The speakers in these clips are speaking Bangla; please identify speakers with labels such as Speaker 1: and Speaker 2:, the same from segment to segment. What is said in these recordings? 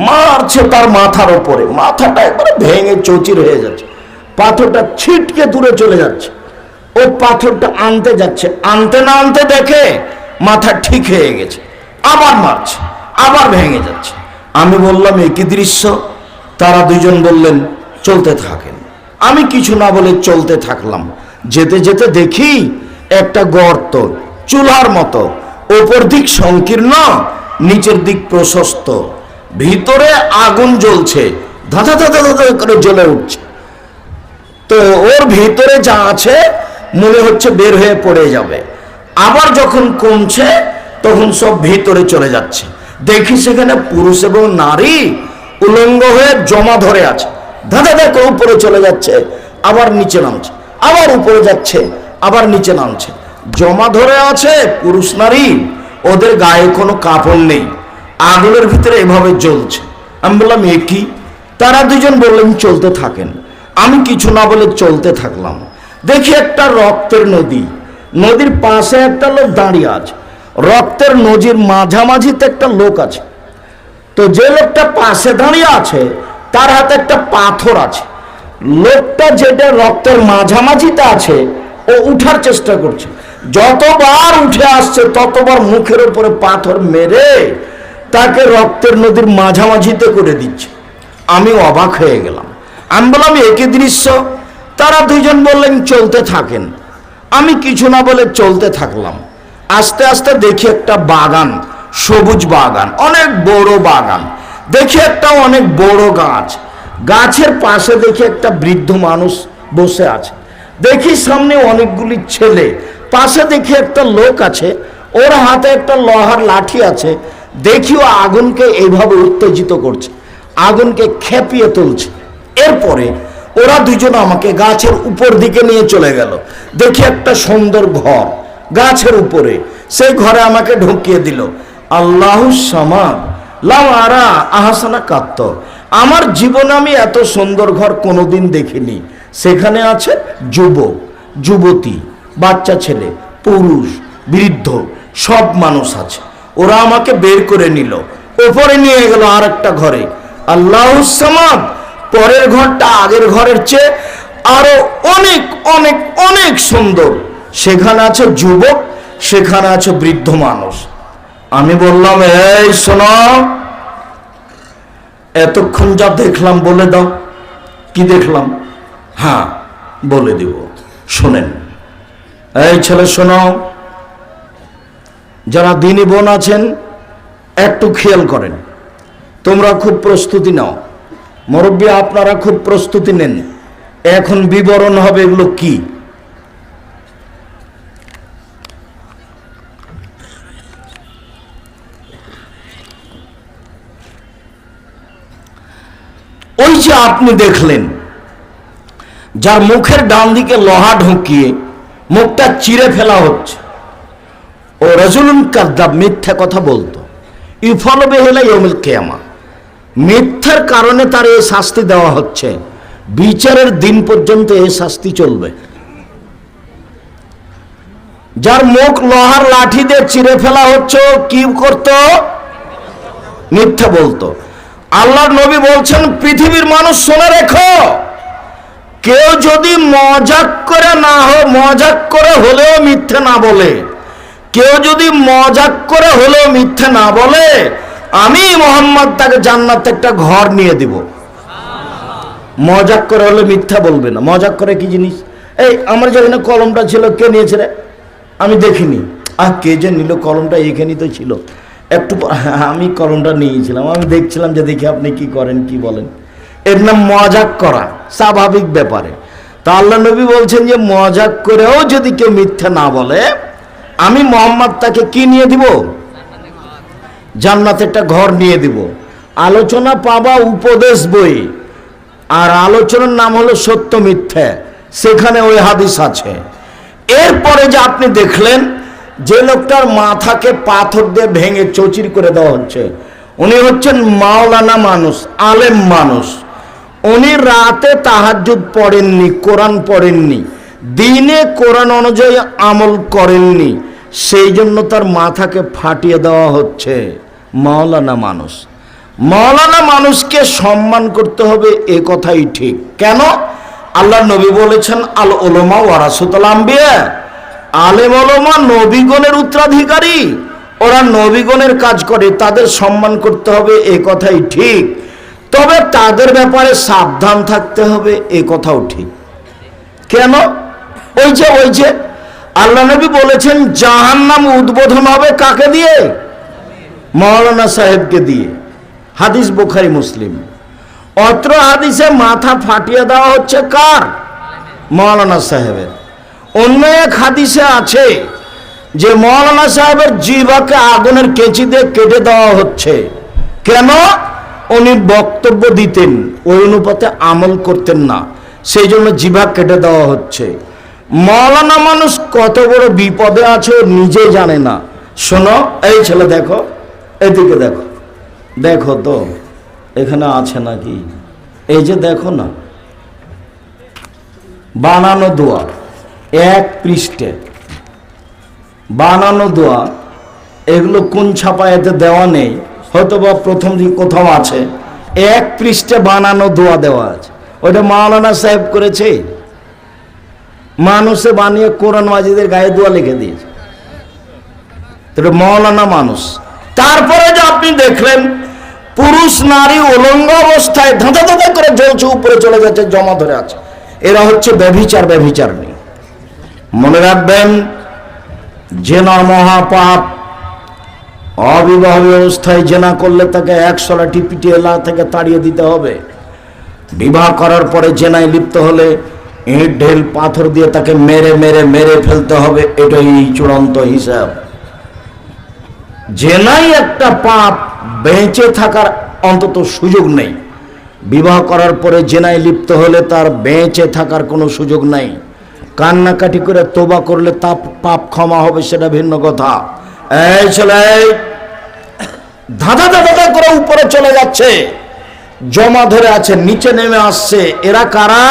Speaker 1: মারছে তার মাথার ওপরে মাথাটা একবারে ভেঙে চৌচির হয়ে যাচ্ছে। পাথরটা ছিটকে দূরে চলে যাচ্ছে। ও পাথরটা আনতে যাচ্ছে। আনতে না আনতে দেখে মাথা ঠিক হয়ে গেছে। আবার মারছে, আবার ভেঙে যাচ্ছে। আমি বললাম একই দৃশ্য? তারা দুজন বললেন, চলতে থাকেন। আমি কিছু না বলে চলতে থাকলাম। যেতে যেতে দেখি একটা গর্ত, চুলার মতো। ওপর দিক সংকীর্ণ, নিচের দিক প্রশস্ত। ভিতরে আগুন জ্বলছে। ধাঁধা ধাঁধা ধাঁধা করে জ্বলে উঠছে। তো ওর ভিতরে যা আছে, মনে হচ্ছে বের হয়ে পড়ে যাবে। আবার যখন কমছে, তখন সব ভিতরে চলে যাচ্ছে। দেখি সেখানে পুরুষ এবং নারী উলঙ্গ হয়ে জমা ধরে আছে। ধাঁধা ধাঁধা উপরে চলে যাচ্ছে, আবার নিচে নামছে, আবার উপরে যাচ্ছে, আবার নিচে নামছে। জমা ধরে আছে পুরুষ নারী, ওদের গায়ে কোনো কাপড় নেই। আগুনের ভিতরে এভাবে জ্বলছে। আমি বললাম, এ কি? তারা দুজন বললেন, চলতে থাকেন। আমি কিছু না বলে চলতে থাকলাম। দেখি একটা রক্তের নদী। নদীর পাশে একটা লোক দাঁড়িয়ে আছে। রক্তের নদীর মাঝামাঝিতে একটা লোক আছে। তো যে লোকটা পাশে দাঁড়িয়ে আছে, তার হাতে একটা পাথর আছে। লোকটা যেটা রক্তের মাঝামাঝিতে আছে, ও উঠার চেষ্টা করছে। যতবার উঠে আসছে, ততবার মুখের উপরে পাথর মেরে তাকে রক্তের নদীর মাঝামাঝিতে করে দিচ্ছে। আমি অবাক হয়ে গেলাম। আমি বললাম একই দৃশ্য? তারা দুইজন বললেন, চলতে থাকেন। আমি কিছু না বলে চলতে থাকলাম। আস্তে আস্তে দেখি একটা বাগান, সবুজ বাগান, অনেক বড় বাগান। দেখি একটা অনেক বড় গাছ। গাছের পাশে দেখি একটা বৃদ্ধ মানুষ বসে আছে। দেখি সামনে অনেকগুলি ছেলে। পাশে দেখি একটা লোক আছে। ওর হাতে একটা লোহার লাঠি আছে। দেখি ও আগুনকে এইভাবে উত্তেজিত করছে, আগুনকে খেপিয়ে তুলছে। এরপরে ওরা দুজন আমাকে গাছের উপর দিকে নিয়ে চলে গেল। দেখি একটা সুন্দর ঘর, গাছের উপরে। সেই ঘরে আমাকে ঢুকিয়ে দিল। আল্লাহ আহাসানা কাত্ত। আমার জীবনে আমি এত সুন্দর ঘর কোনোদিন দেখিনি। সেখানে আছে যুবক, যুবতী, বাচ্চা ছেলে, পুরুষ, বৃদ্ধ, সব মানুষ আছে। ওরা আমাকে বের করে নিল। ওপরে নিয়ে গেল আর একটা ঘরে। আল্লাহ পরের ঘরটা আগের ঘরের চেয়ে আরও অনেক অনেক অনেক সুন্দর। সেখানে আছে যুবক, সেখানে আছে বৃদ্ধ মানুষ। আমি বললাম, এই শোনো, এতক্ষণ যা দেখলাম বলে দাও। কি দেখলাম? হ্যাঁ বলে দিব। শোনেন। এই ছেলে, শোনো যারা দিনী বোন আছেন, একটু খেয়াল করেন। তোমরা খুব প্রস্তুতি নাও। মুরব্বী, আপনারা খুব প্রস্তুতি নেন। এখন বিবরণ হবে এগুলো কি? ওই যে আপনি দেখলেন, যার মুখের ডান দিকে লোহা ঢুকিয়ে মুখটা চিরে ফেলা হচ্ছে। ও রজুলুন কাদ্দাব মিথ্যা কথা বলতো? ইফল বেহেলা ইয়মিল কেয়ামা। মিথ্যার কারণে তার এই শাস্তি দেওয়া হচ্ছে। বিচারের দিন পর্যন্ত এই শাস্তি চলবে। যার মুখ লোহার লাঠি দিয়ে চিরে ফেলা হচ্ছে কি করতো? মিথ্যা বলতো। আল্লাহর নবী বলছেন, পৃথিবীর মানুষ শুনে রেখো। কেউ যদি মজাক করে না হো, মজাক করে হলেও মিথ্যে না বলে। কেউ যদি মজাক করে হলেও মিথ্যে না বলে আমি মোহাম্মদ তাকে জান্নাত একটা ঘর নিয়ে দিব। মজাক করে হলে মিথ্যা বলবে না। মজাক করে কি জিনিস? এই আমার যেখানে কলমটা ছিল কে নিয়েছে রে? আমি দেখিনি। আর কে যে নিল কলমটা এখানেই তো ছিল। একটু হ্যাঁ, আমি কলমটা নিয়েছিলাম। আমি দেখছিলাম যে দেখি আপনি কি করেন কি বলেন। এর নাম মজাক করা স্বাভাবিক ব্যাপারে। তা আল্লাহ নবী বলছেন যে মজাক করেও যদি কেউ মিথ্যা না বলে আমি মোহাম্মদ তাকে কি নিয়ে দিব? জান্নাতে একটা ঘর নিয়ে দিব। আলোচনা পাবা উপদেশ বই। আর আলোচনার নাম হলো সত্য মিথ্যা। সেখানে ওই হাদিস আছে। এরপরে যে আপনি দেখলেন যে লোকটার মাথাকে পাথর দিয়ে ভেঙে চচির করে দেওয়া হচ্ছে। উনি হচ্ছেন মাওলানা মানুষ, আলেম মানুষ। উনি রাতে তাহাজ্জুদ পড়েননি, কোরআন পড়েননি। দিনে কোরআন অনুযায়ী আমল করেননি। সেই জন্য তার মাথাকে ফাটিয়ে দেওয়া হচ্ছে মাওলানা মানুষ। মাওলানা মানুষকে সম্মান করতে হবে, এ কথাই ঠিক। কেন? আল্লাহ নবী বলেছেন, আল ওলমা ওয়ারাসুতল আম্বিয়া। আলেম ওলমা নবীগণের উত্তরাধিকারী। ওরা নবীগণের কাজ করে, তাদের সম্মান করতে হবে, এ কথাই ঠিক। তবে তাদের ব্যাপারে সাবধান থাকতে হবে, এ কথাও ঠিক। কেন? ওই যে ওই যে আল্লাহ নবী বলেছেন জাহান নাম উদ্বোধন হবে কাকে দিয়ে? মৌলানা সাহেবকে দিয়ে। হাদিস বোখারি, মুসলিম। অত্র হাদিসে মাথা ফাটিয়ে দেওয়া হচ্ছে কার? মৌলানা সাহেবের। অন্য এক হাদিসে আছে যে মৌলানা সাহেবের জিবাকে আগুনের কেচি দিয়ে কেটে দেওয়া হচ্ছে। কেন? উনি বক্তব্য দিতেন, ওই অনুপাতে আমল করতেন না। সেই জন্য জিভা কেটে দেওয়া হচ্ছে। মৌলানা মানুষ কত বড় বিপদে আছে নিজে জানে না। শোনো, এই ছেলে দেখো, এদিকে দেখো। দেখো তো, এখানে আছে নাকি? এই যে দেখো না, বানানো দোয়া, এক পৃষ্ঠে। বানানো দোয়া, এগুলো কোন ছাপায়াতে দেওয়া নেই হয়তো বা প্রথম দিন কোথাও আছে। এক পৃষ্ঠে বানানো দোয়া দেওয়া আছে। ওটা মাওলানা সাহেব করেছে? মানুষে বানিয়ে কোরআন মাজিদের গায়ে দোয়া লিখে দিয়েছে। এটা মৌলানা মানুষ। তারপরে যে আপনি দেখলেন, পুরুষ, নারী উলঙ্গ অবস্থায় ধাঁধা ধাঁধা করে জ্বলছে, উপরে চলে যাচ্ছে, জমা ধরে আছে। এরা হচ্ছে ব্যভিচার ব্যভিচার নেই। মনে রাখবেন, জেনা মহাপাপ, অবিবাহ অবস্থায় জেনা করলে তাকে একশোলা টিপিটি এলা থেকে তাড়িয়ে দিতে হবে। বিবাহ করার পরে জেনায় লিপ্ত হলে ইট ঢেল পাথর দিয়ে তাকে মেরে মেরে মেরে ফেলতে হবে, এটাই চূড়ান্ত হিসাব। জেনাই একটা পাপ, বেঁচে থাকার অন্তত সুযোগ নেই। বিবাহ করার পরে জেনায় লিপ্ত হলে তার বেঁচে থাকার কোনো সুযোগ নেই। কান্নাকাটি করে তোবা করলে তা পাপ ক্ষমা হবে, সেটা ভিন্ন কথা। এই ছেলে, ধাঁধা ধাঁধা ধাঁধা করে উপরে চলে যাচ্ছে। জমা ধরে আছে, নিচে নেমে আসছে। এরা কারা?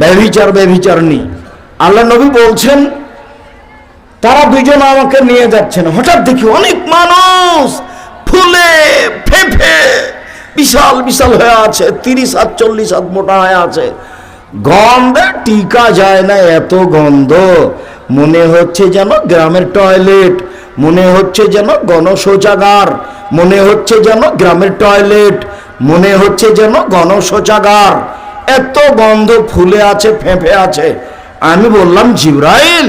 Speaker 1: ব্যভিচার ব্যভিচারনি আল্লাহ নবী বলছেন, তারা দুজন আমাকে নিয়ে যাচ্ছেন হঠাৎ দেখি অনেক মানুষ ফুলে ফেফে বিশাল বিশাল হয়ে আছে, তিরিশ হাত চল্লিশ হাত মোটা হয়ে আছে। গন্ধে টিকা যায় না এত গন্ধ। মনে হচ্ছে যেন গ্রামের টয়লেট, মনে হচ্ছে যেন গণশৌচাগার, মনে হচ্ছে যেন গ্রামের টয়লেট, মনে হচ্ছে যেন গণশৌচাগার। এত গন্ধ ফুলে আছে, ফেঁপে আছে। আমি বললাম, জিব্রাইল,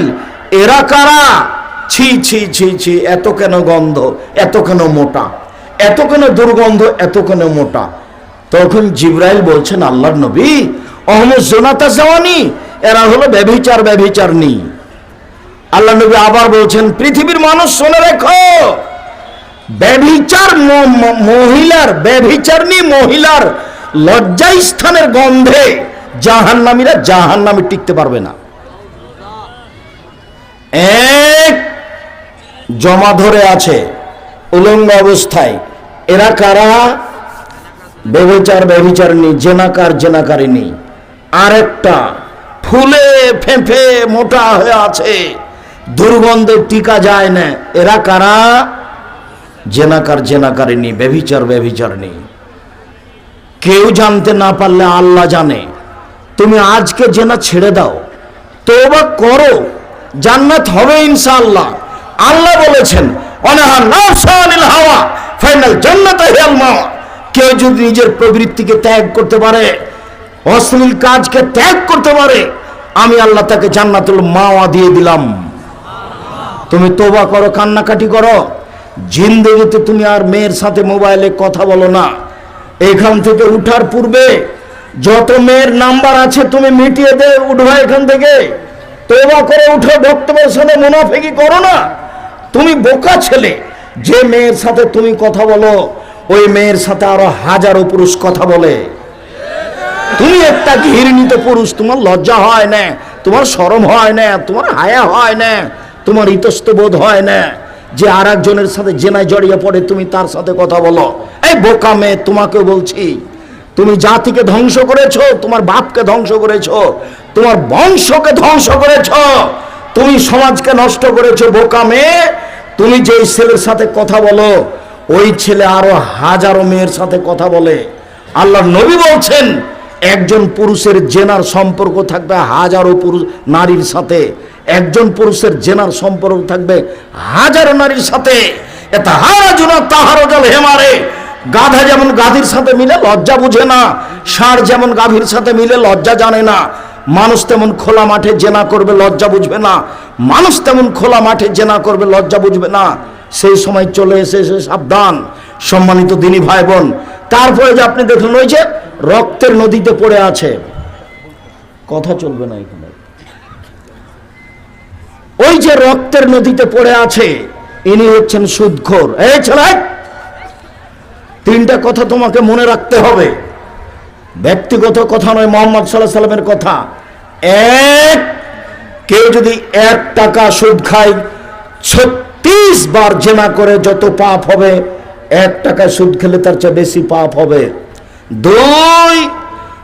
Speaker 1: এরা কারা? ছি ছি ছি ছি, এত কেন গন্ধ? এত কেন মোটা? এত কেন দুর্গন্ধ? এত কেন মোটা? তখন জিব্রাইল বলছেন, আল্লাহর নবী, অহমদ জোনাতা জওয়ানি এরা হলো ব্যভিচার ব্যভিচার নি আল্লাহ নবী আবার বলছেন, পৃথিবীর মানুষ শুনে রেখো, ব্যভিচার মহিলার ব্যভিচারনি মহিলার লজ্জা স্থানের গন্ধে জাহান্নামীরা জাহান্নামে টিকতে পারবে না। এক জমা ধরে আছে উলঙ্গ অবস্থায়। এরা কারা? ব্যভিচার ব্যভিচারিণী, জেনাকার, জেনাকারিণী। আরেকটা ফুলে ফেঁপে মোটা হয়ে আছে। দুর্গন্ধে টিকা যায় না। এরা কারা? জেনাকার, জেনাকারিণী, ব্যভিচার, ব্যভিচারিণী। কেউ জানতে না পারলে আল্লাহ জানে। তুমি আজকে জেনা ছেড়ে দাও। তোবা করো। জান্নাত হবে ইনশাআল্লাহ। আল্লাহ বলেছেন, অনাহা নাফসানিল হাওয়া, ফাইনাল জান্নাত হিয়াল মাওয়া। কেউ যদি নিজের প্রবৃত্তিকে ত্যাগ করতে পারে, অশ্লীল কাজকে ত্যাগ করতে পারে, আমি আল্লাহ তাকে জান্নাতুল মাওয়া দিয়ে দিলাম। তুমি তোবা করো, কান্নাকাটি করো। জিন্দগিতে তুমি আর মেয়ের সাথে মোবাইলে কথা বলো না। এখান থেকে উঠার পূর্বে যত মেয়ের নাম্বার আছে তুমি মিটিয়ে দে উঠবা এখান থেকে। তোবা করে উঠো, বক্তব্যের সাথে মুনাফেকি করো না। তুমি বোকা ছেলে। যে মেয়ের সাথে তুমি কথা বলো, ওই মেয়ের সাথে আরও হাজারো পুরুষ কথা বলে। তুমি একটা ঘৃণিত পুরুষ, তোমার লজ্জা হয় না, তোমার শরম হয় না, তোমার হায়া হয় না, তোমার ইতস্ত বোধ হয় না। যে আর সাথে জেনায় জড়িয়ে পড়ে, তুমি তার সাথে কথা বলো। এই বোকা মেয়ে, তোমাকে বলছি, তুমি জাতিকে ধ্বংস করেছ, তোমার বাপকে ধ্বংস করেছ, তোমার বংশকে ধ্বংস করেছ, তুমি সমাজকে নষ্ট করেছ, বোকা মেয়ে। তুমি যেই ছেলের সাথে কথা বলো, ওই ছেলে আরও হাজারো মেয়ের সাথে কথা বলে। আল্লাহ নবী বলছেন, একজন পুরুষের জেনার সম্পর্ক থাকবে হাজারো পুরুষ নারীর সাথে। একজন পুরুষের জেনার সম্পর্ক থাকবে হাজারো নারীর সাথে। এটা হারা জুনা তাহারো জল হেমারে। গাধা যেমন গাধির সাথে মিলে, লজ্জা বুঝে না। ষাঁড় যেমন গাভীর সাথে মিলে, লজ্জা জানে না। মানুষ তেমন খোলা মাঠে জেনা করবে, লজ্জা বুঝবে না। মানুষ তেমন খোলা মাঠে জেনা করবে, লজ্জা বুঝবে না। সেই সময় চলে এসেছে সাবধান। সম্মানিত দিনী ভাই বোন তারপরে যে আপনি দেখলেন ওই যে রক্তের নদীতে পড়ে আছে। কথা চলবে না এখানে। ওই যে রক্তের নদীতে পড়ে আছে, ইনি হচ্ছেন সুদখোর। এই ছেলে তিনটা কথা তোমাকে মনে রাখতে হবে। ব্যক্তিগত কথা নয়, মোহাম্মদ সাল্লাহ সাল্লামের কথা। এক, কেউ যদি এক টাকা সুদ খায়, ছত্রিশ বার জেনা করে যত পাপ হবে, এক টাকায় সুদ খেলে তার চেয়ে বেশি পাপ হবে। দুই,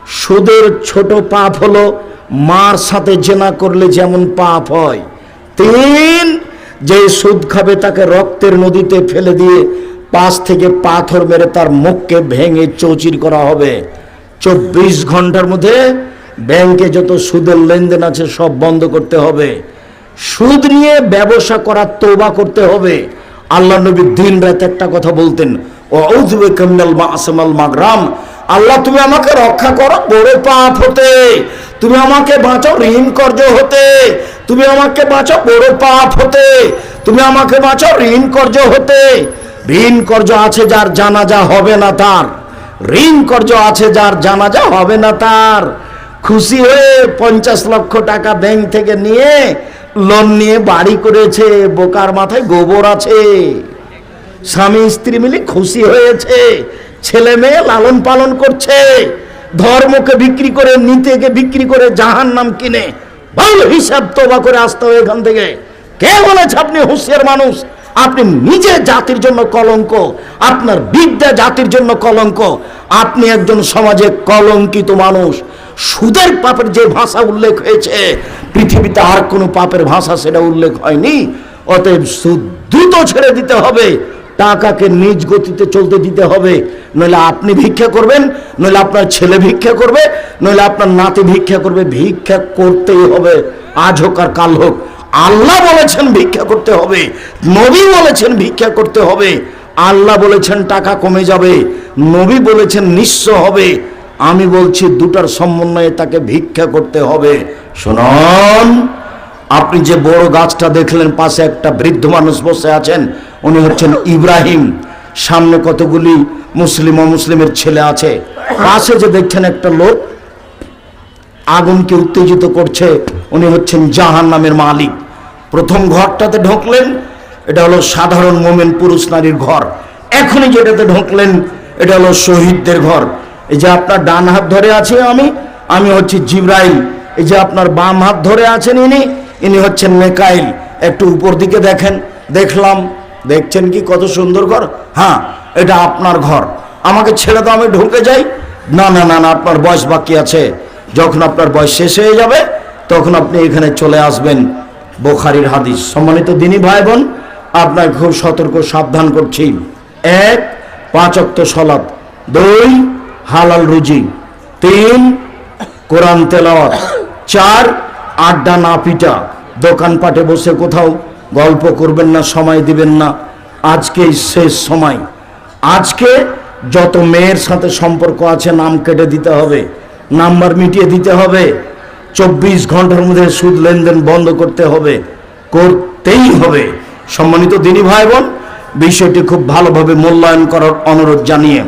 Speaker 1: সুদের ছোট পাপ হলো মার সাথে জেনা করলে যেমন পাপ হয়। তিন, যে সুদ খাবে তাকে রক্তের নদীতে ফেলে দিয়ে পাশ থেকে পাথর মেরে তার মুখকে ভেঙে চৌচির করা হবে। চব্বিশ ঘণ্টার মধ্যে ব্যাংকে যত সুদের লেনদেন আছে সব বন্ধ করতে হবে। সুদ নিয়ে ব্যবসা করার তোবা করতে হবে। আল্লাহ নবী দিন রাত একটা কথা বলতেন মাগরাম। আল্লাহ, তুমি আমাকে রক্ষা করো বড় পাপ হতে। তুমি আমাকে বাঁচাও ঋণ কর্য হতে। তুমি আমাকে বাঁচাও বড় পাপ হতে। তুমি আমাকে বাঁচাও ঋণ কর্য হতে। ঋণ কর্য আছে যার, জানাজা হবে না তার। ঋণ কর্য আছে যার, জানাজা হবে না তার। খুশি হয়ে পঞ্চাশ লক্ষ টাকা ব্যাংক থেকে নিয়ে লোন নিয়ে বাড়ি করেছে, বোকার মাথায় গোবর আছে। স্বামী স্ত্রী মিলে খুশি হয়েছে, ছেলে মেয়ে লালন পালন করছে, ধর্মকে বিক্রি করে, নীতিকে বিক্রি করে জাহান নাম কিনে ভালো হিসাব তোবা করে আসতে হবে এখান থেকে। কে বলেছে আপনি হুঁশিয়ার মানুষ? আপনি নিজে জাতির জন্য কলঙ্ক, আপনার বিদ্যা জাতির জন্য কলঙ্ক। আপনি একজন সমাজে কলঙ্কিত মানুষ। সুদের পাপের যে ভাষা উল্লেখ হয়েছে, পৃথিবীতে আর কোনো পাপের ভাষা সেটা উল্লেখ হয়নি। অতএব সুদ দ্রুত ছেড়ে দিতে হবে, টাকাকে নিজ গতিতে চলতে দিতে হবে। নইলে আপনি ভিক্ষা করবেন, নইলে আপনার ছেলে ভিক্ষা করবে, নইলে আপনার নাতি ভিক্ষা করবে, ভিক্ষা করতেই হবে। আজ হোক আর কাল হোক আল্লাহ বলেছেন ভিক্ষা করতে হবে, নবী বলেছেন ভিক্ষা করতে হবে, আল্লাহ বলেছেন টাকা কমে যাবে, নবী বলেছেন নিঃস্ব হবে, আমি বলছি দুটার সমন্বয়ে তাকে ভিক্ষা করতে হবে। শুনুন, আপনি যে বড় গাছটা দেখলেন, পাশে একটা বৃদ্ধ মানুষ বসে আছেন, উনি হচ্ছেন ইব্রাহিম, সামনে কতগুলি মুসলিম মুসলিমের ছেলে আছে, পাশে যে দেখছেন একটা লোক, আগুনকে উত্তেজিত করছে, উনি হচ্ছেন জাহান নামের মালিক। প্রথম ঘরটাতে ঢুকলেন, এটা হলো সাধারণ মোমেন পুরুষ নারীর ঘর। এখনই যেটাতে ঢুকলেন, এটা হলো শহীদদের ঘর। এই যে আপনার ডান হাত ধরে আছে আমি আমি হচ্ছি জিব্রাইল। এই যে আপনার বাম হাত ধরে আছেন ইনি ইনি হচ্ছেন মেকাইল। একটু উপর দিকে দেখেন, দেখলাম, দেখছেন কি কত সুন্দর ঘর? হ্যাঁ এটা আপনার ঘর। আমাকে ছেড়ে তো আমি ঢুকে যাই। না না না না, আপনার বয়স বাকি আছে। যখন আপনার বয়স শেষ হয়ে যাবে, তখন আপনি এখানে চলে আসবেন। বোখারির হাদিস। সম্মানিত দিনী ভাই বোন আপনাকে খুব সতর্ক, সাবধান করছি। এক, পাঁচ অক্ত সলাপ দুই, হালাল রুজি। তিন, কোরআন তেলাওয়াত। চার, আড্ডা না পিটা। দোকানপাটে বসে কোথাও গল্প করবেন না, সময় দিবেন না। আজকেই শেষ সময়। আজকে যত মেয়ের সাথে সম্পর্ক আছে, নাম কেটে দিতে হবে, নাম্বার মিটিয়ে দিতে হবে। চব্বিশ ঘণ্টার মধ্যে সুদ লেনদেন বন্ধ করতে হবে, করতেই হবে। সম্মানিত দিনী ভাই বোন, বিষয়টি খুব ভালোভাবে মূল্যায়ন করার অনুরোধ জানিয়ে